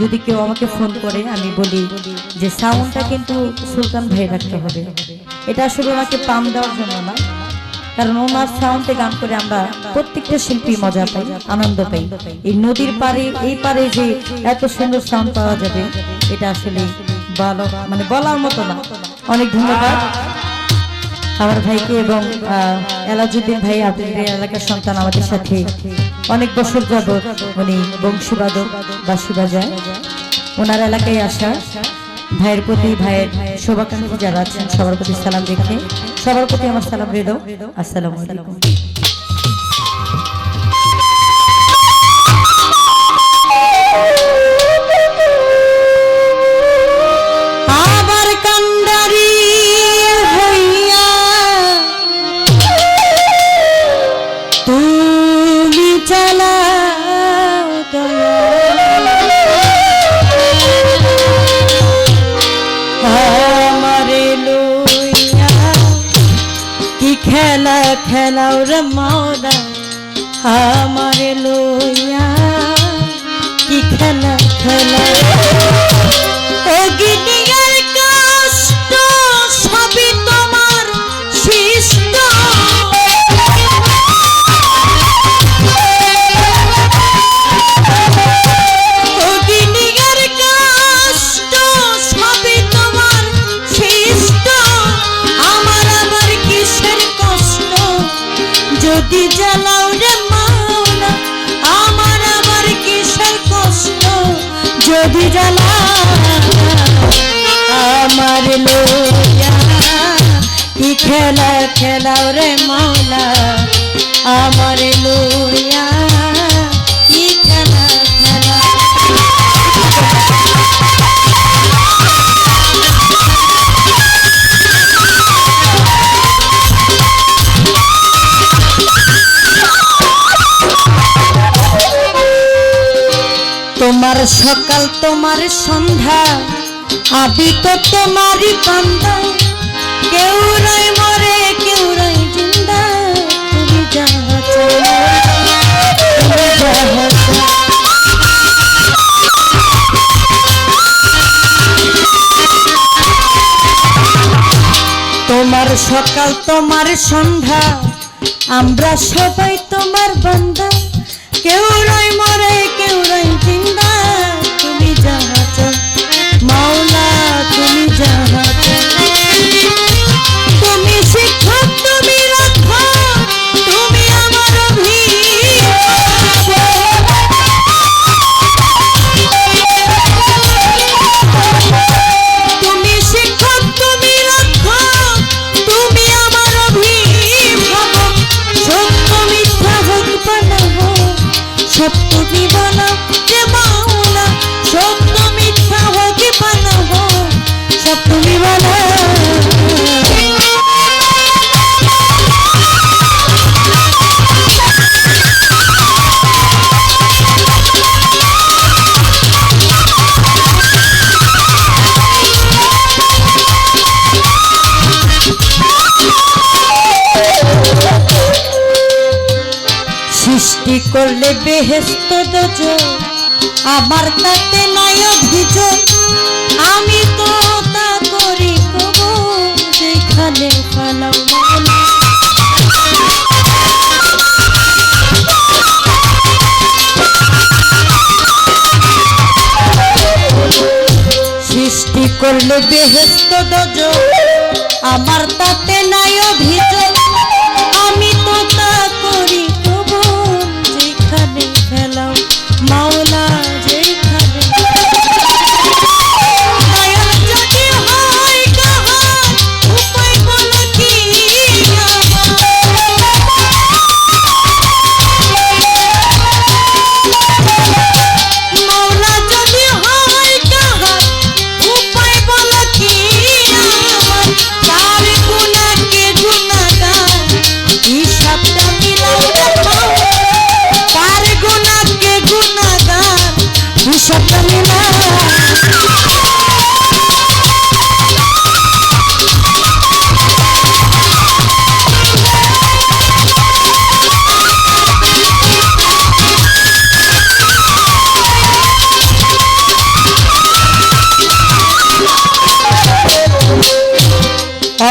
যদি কেউ আমাকে ফোন করে, আমি বলি যে সাউন্ডটা কিন্তু সুলতান ভাই রাখতে হবে। এটা আসলে ওনাকে পাম দেওয়ার জন্য না, কারণ ওনার সাউন্ডে গান করে আমরা প্রত্যেকটা শিল্পী মজা পাই, আনন্দ পাই। এই নদীর পারে এই পারে যে এত সুন্দর সাউন্ড পাওয়া যাবে, এটা আসলে বলা মানে বলার মতো না। অনেক ধন্যবাদ। আমার ভাইকে এবং এলাজুদ্দিন ভাই, আপনাদের এলাকার সন্তান আমাদের সাথে অনেক বছর যাবৎ উনি বংশীবাদক বাঁশি বাজায় ওনার এলাকায় আসা ভাইয়ের প্রতি ভাইয়ের শোভাকাঙ্ক্ষী যারা আছেন, সবার প্রতি সালাম রেখে, সবার প্রতি আমার সালাম রেদো আসসালামু আলাইকুম। খেলাও রে মৌলা আমারে লইয়া কি খেলা খেলা খেলাও রে মাওলা, আমার খেলা? তোমার সকাল, তোমার সন্ধ্যা, আবি তো তোমারই বান্দা। কেউ নাই মরে সকাল তোমার সন্ধ্যা আমরা সবাই তোমার সৃষ্টি করলে বেহেস্ত দোজ? আমার তাতে নাই অভিযোগ। আমি তো তা করি যেখানে ফালাও সৃষ্টি করলে বেহেস্ত দোজ। আমার তাতে নাই অভিযোগ।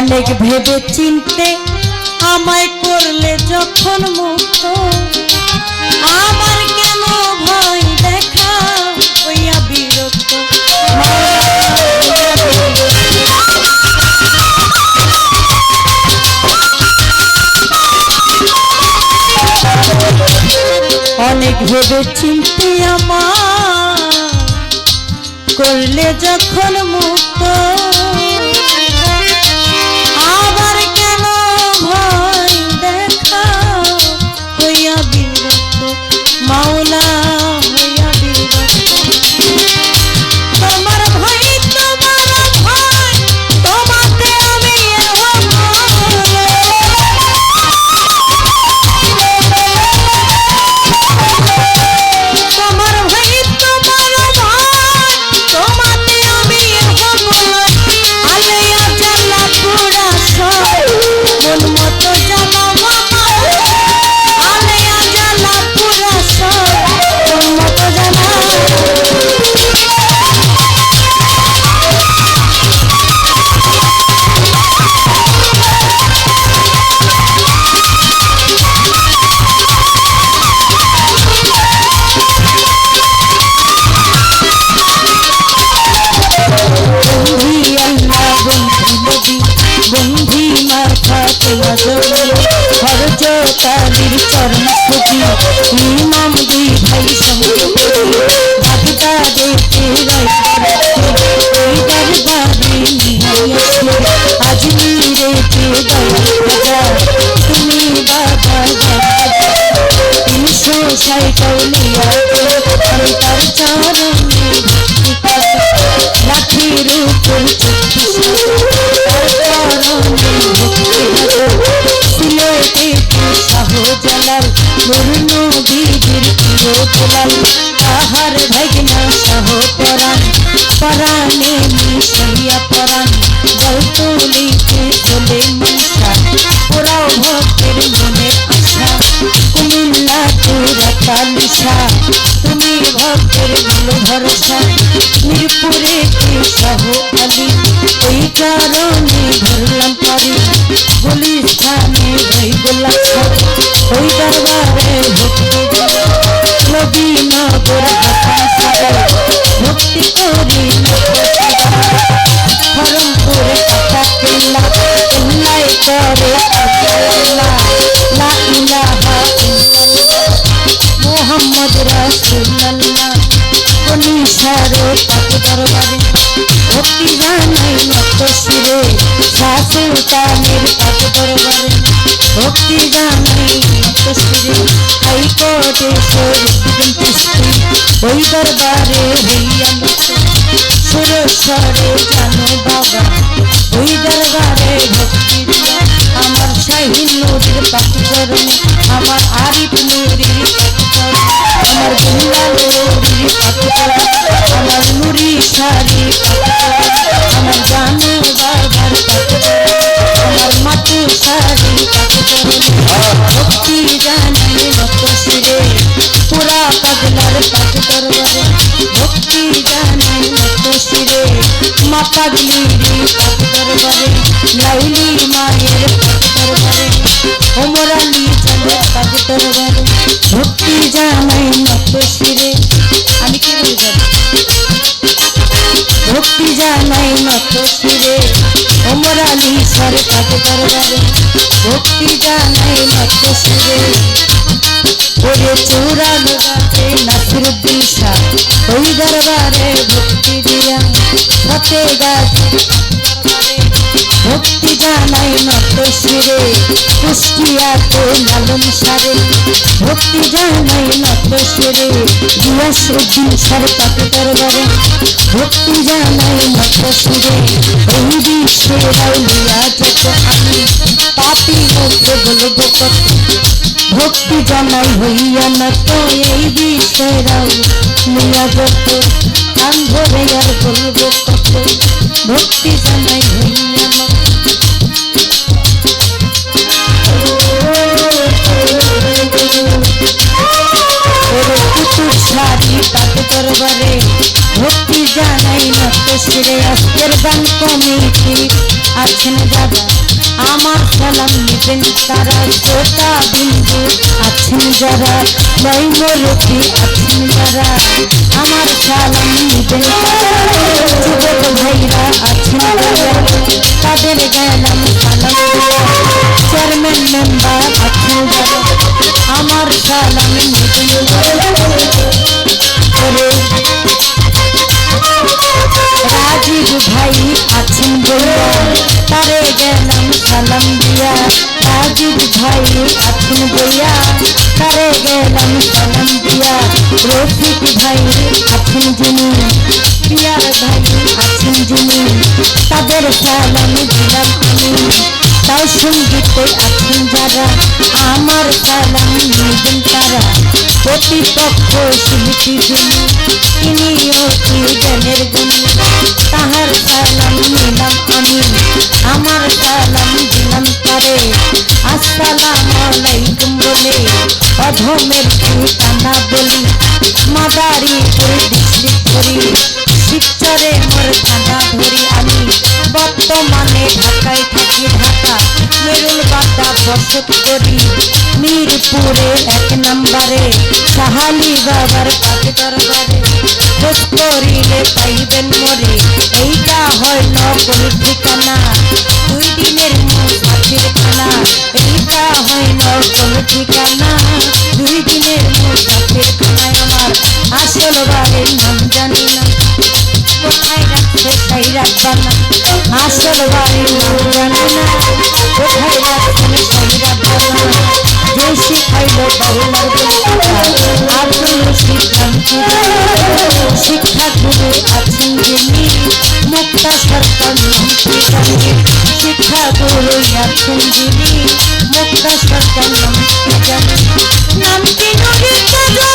অনেক ভেবে চিনতে আমায় করলে যখন মুক্ত আমার কেন ভয় দেখা? হইয়া বিরক্ত। অনেক ভেবে চিনতে আমার করলে যখন মুক্ত ইমাম মরুনু বিদির প্রিয় দুলাল তাহার ভাগনা শাহ পরাণ, পরাণে মিশাইয়া পরাণ জলতুলিতে চলে মনসা ওরাও ভক্তের মনে আশা কুমিল্লা তোরা কালিশা তুমি ভক্তেরগুলো ভরসা সহ আলী ওই করে মোহাম্মদ রাসূলুল্লাহ কনিসারে তাকে দরবারে ভক্তি জানাই নত শিরে তাকে দরবারে ভক্তি শিরে হাইকোর্টে ওই দরবারে হইয়া সুরেশ্বরে জানো বাবা, ওই দরবারে ভক্তি আমার শাহিন নদীর পাখি আমার আরিফ নুরির আমার পাখি দরবারে লাইলি মায়ের দরবারে। ওমর আলী চাঁদের পাখি দরবারে, ভক্তি জানাই নত শিরে। আমি কি বলে যাব? ভক্তি জানাই নত শিরে। সর পাখি দরবারে, ভক্তি জানাই নত শিরে। ওরে চৌরা লোগাতে নাসিরুদ্দিন শাহ ওই দরবারে ভক্তি দিয়া ফতে গাছ ভক্তি জানাই নত শিরে, কুষ্টিয়াতে লালন সারে। ভক্তি জানাই নত শিরে দিয়াস উদ্দিন সার পাতে দরবারে। ভক্তি জানাই নত শিরে এই বিশ্বে রাউলিয়া যত আমি। পাপি মুখে বলব কত ভক্তি জানাই হইয়া না তো এই বিষয়রাও নিয়া যত কান ধরে আর বলব কত ভক্তি জানাই হইয়া না। ওরে কুতুব শাড়ি ভক্তি জানাই নত শিরে আজকের গান কমিটি। আছেন যারা আমার সালাম নিবেন তারা শ্রোতা বিন্দু আছেন যারা। বৈমরতি আছেন যারা। আমার সালাম গেলাম সালাম দিয়া রফিক ভাই, আছেন যিনি। পিয়ার ভাই, আছেন যিনি। তাদের সালাম দিলাম আমি। তাও সঙ্গীতে আছেন যারা, আমার সালাম নিবেন তারা। প্রতিপক্ষ শিল্পী যিনি তিনি অতি জ্ঞানের গুণী? তাহার সালাম নিলাম আমি। আমার সালাম দিলাম তারে। আসসালাম আলাইকুম বলে। অধমের ঠিকানা বলি, মাদারি করে ডিস্ট্রিক্ট করি। শিবচরে মোর থানা ধরি আমি, বর্তমানে ঢাকায় থাকি ঢাকা। মেরুল বাড্ডা বসত করি, মিরপুরে এক নম্বরে, সাহালি বাবার কাছে দরবারে। খোঁজ করিলে পাইবেন মরে, এইটা হয় নকল ঠিকানা। দুই দিনের মুসাফির খানা এইটা হয় নকল ঠিকানা। শিক্ষা গুরু আছেন যিনি মুক্ত নামটি শিক্ষা গুরু আছেন যিনি মুক্ত নামটি জানি নামটি নদী